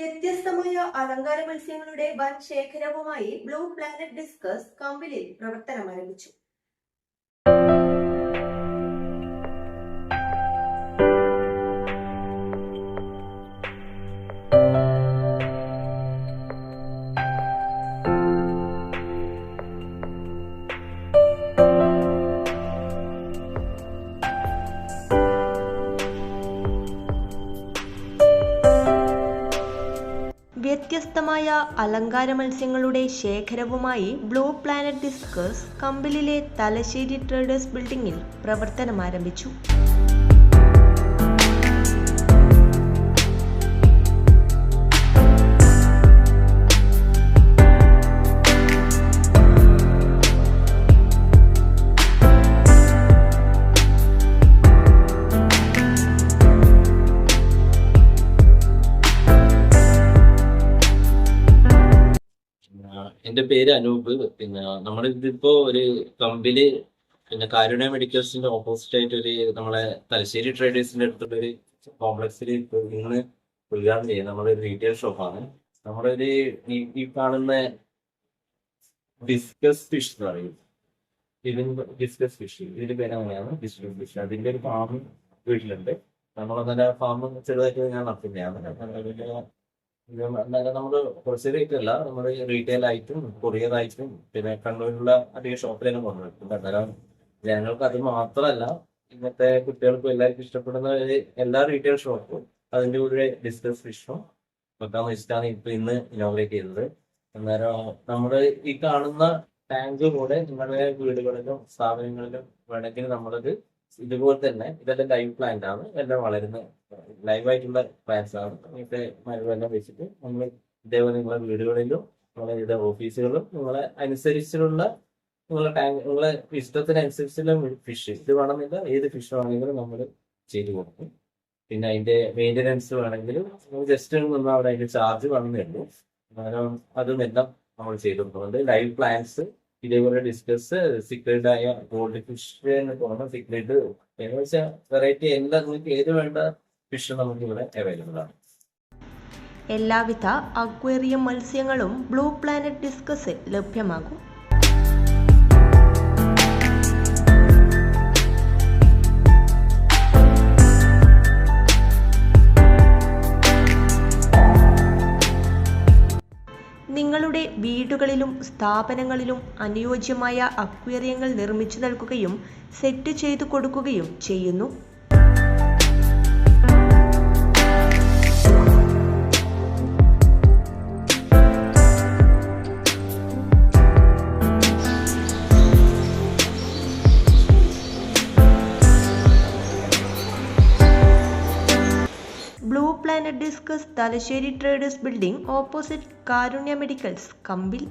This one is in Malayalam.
വ്യത്യസ്തമായ അലങ്കാര മത്സ്യങ്ങളുടെ വൻ ശേഖരവുമായി ബ്ലൂ പ്ലാനറ്റ് ഡിസ്കസ് കമ്പിലിൽ പ്രവർത്തനം ആരംഭിച്ചു വ്യത്യസ്തമായ അലങ്കാര മത്സ്യങ്ങളുടെ ശേഖരവുമായി ബ്ലൂ പ്ലാനറ്റ് ഡിസ്കസ് കമ്പിളിലെ തലശ്ശേരി ട്രേഡേഴ്സ് ബിൽഡിംഗിൽ പ്രവർത്തനം എന്റെ പേര് അനൂപ്. പിന്നെ നമ്മുടെ ഇതിപ്പോ ഒരു കമ്പിൽ പിന്നെ കാരുണ്യ മെഡിക്കൽസിന്റെ ഓപ്പോസിറ്റ് ആയിട്ട് ഒരു നമ്മളെ തലശ്ശേരി ട്രേഡേഴ്സിന്റെ അടുത്തുള്ള ഒരു കോംപ്ലക്സിൽ ഇന്ന് ഉദ്ഘാടനം ചെയ്യുന്നത് നമ്മുടെ ഒരു റീറ്റെയിൽ ഷോപ്പാണ് നമ്മുടെ ഒരു ഈ കാണുന്ന ഡിസ്കസ് ഫിഷ് എന്ന് പറയും. ഇതിന് ഡിസ്കസ് ഫിഷ് ഇതിന്റെ പേര് അങ്ങനെയാണ് ഡിസ്കസ് ഫിഷ് അതിന്റെ ഒരു ഫാം വീട്ടിലുണ്ട്. നമ്മളങ്ങനെ ഫാം ചെറുതായിട്ട് ഞാൻ നടത്തുന്നതാണ്. ഇത് നമ്മൾ ഹോൾസെയിൽ ആയിട്ട് അല്ല നമ്മൾ റീറ്റെയിൽ ആയിട്ടും കൊറിയർ ആയിട്ടും പിന്നെ കണ്ണൂരിലുള്ള അധികം ഷോപ്പിലാണ് കൊണ്ടുവരുന്നത് അന്നേരം ജനങ്ങൾക്ക് അത് മാത്രമല്ല ഇന്നത്തെ കുട്ടികൾക്കും എല്ലാവർക്കും ഇഷ്ടപ്പെടുന്ന എല്ലാ റീറ്റെയിൽ ഷോപ്പും അതിന്റെ കൂടെ ബിസിനസ് ഫിഷും വെക്കാന്ന് വെച്ചിട്ടാണ് ഇപ്പൊ ഇന്ന് ഇനോഗ്രേറ്റ് ചെയ്തത്. അന്നേരം നമ്മൾ ഈ കാണുന്ന ടാങ്ക് കൂടെ നിങ്ങളുടെ വീടുകളിലും സ്ഥാപനങ്ങളിലും വേണമെങ്കിൽ നമ്മളത് ഇതുപോലെ തന്നെ ഇതെല്ലാം ലൈവ് പ്ലാന്റ് ആണ്. എല്ലാം വളരുന്ന ലൈവ് ആയിട്ടുള്ള പ്ലാന്റ്സ് ആണ്. ഇങ്ങനത്തെ മരങ്ങളെല്ലാം വെച്ചിട്ട് നമ്മൾ ഇതേപോലെ നിങ്ങളെ വീടുകളിലും നിങ്ങളെ ഇത് ഓഫീസുകളിലും നിങ്ങളെ അനുസരിച്ചുള്ള നിങ്ങളെ ടാങ്ക് നിങ്ങളെ ഇഷ്ടത്തിനനുസരിച്ചുള്ള ഫിഷ് ഇത് വേണമെന്നില്ല ഏത് ഫിഷ് വേണമെങ്കിലും നമ്മൾ ചെയ്തു കൊടുക്കും. പിന്നെ അതിന്റെ മെയിന്റനൻസ് വേണമെങ്കിലും ജസ്റ്റ് നമ്മൾ അവിടെ അതിന്റെ ചാർജ് വേണമെന്നേ ഉള്ളൂ. അതും എല്ലാം നമ്മൾ ചെയ്തു കൊടുക്കുന്നുണ്ട്. ലൈവ് പ്ലാന്റ്സ് ഇതേപോലെ ഡിസ്കസ് സീക്രട്ട് ആയ ഗോൾഡ് ഫിഷ് എന്ന് പറഞ്ഞ സീക്രട്ട് എന്ന് വെച്ചാൽ വെറൈറ്റി എല്ലാ നിങ്ങൾക്ക് ഏത് വേണ്ട ഫിഷ് നമുക്ക് ഇവിടെ അവൈലബിൾ ആണ്. എല്ലാവിധ അക്വേറിയം മത്സ്യങ്ങളും ബ്ലൂ പ്ലാനറ്റ് ഡിസ്കസിൽ ലഭ്യമാകും. വീടുകളിലും സ്ഥാപനങ്ങളിലും അനുയോജ്യമായ അക്വേറിയങ്ങൾ നിർമ്മിച്ചു നൽകുകയും സെറ്റ് ചെയ്തു കൊടുക്കുകയും ചെയ്യുന്നു. Planet discus Thalassery traders building opposite Karunya medicals Kambil